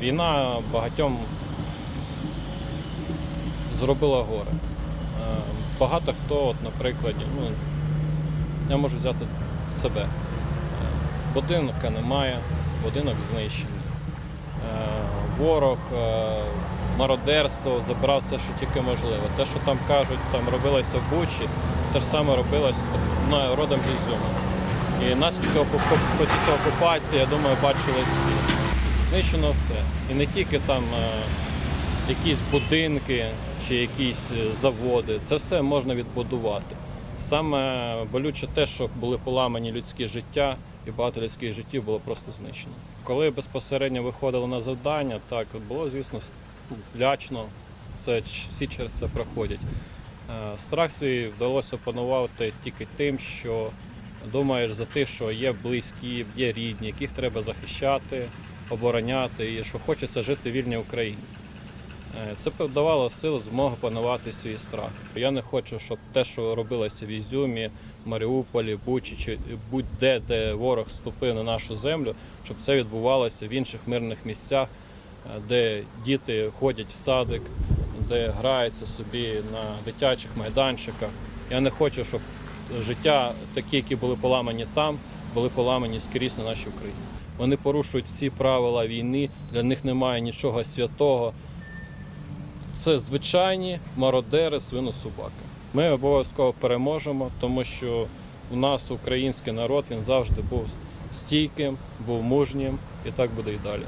Війна багатьом зробила горе. Е, Багато хто, от, наприклад, ну, я можу взяти себе. Е, Будинка немає, будинок знищений. Е, Ворог, мародерство забрав все, що тільки можливо. Те, що там кажуть, там робилося в Бучі, те ж саме робилось родом зі Зюма. І наслідки оку- окупації, я думаю, бачили всі. Знищено все. І не тільки там е, якісь будинки чи якісь е, заводи. Це все можна відбудувати. Саме болюче те, що були поламані людські життя, і багато людських життів було просто знищено. Коли безпосередньо виходили на завдання, так було, звісно, лячно. Це всі через це проходять. Е, Страх свій вдалося опанувати тільки тим, що думаєш за те, що є близькі, є рідні, яких треба захищати, обороняти, і що хочеться жити в вільній Україні. Е, Це давало сил змогу панувати свій страх. Я не хочу, щоб те, що робилося в Ізюмі, Маріуполі, Бучі чи будь-де, де ворог ступив на нашу землю, щоб це відбувалося в інших мирних місцях, е, де діти ходять в садик, де граються собі на дитячих майданчиках. Я не хочу, щоб життя, такі, які були поламані там, були поламані скрізь на нашій Україні. Вони порушують всі правила війни, для них немає нічого святого. Це звичайні мародери, свинособаки. Ми обов'язково переможемо, тому що у нас український народ він завжди був стійким, був мужнім і так буде і далі.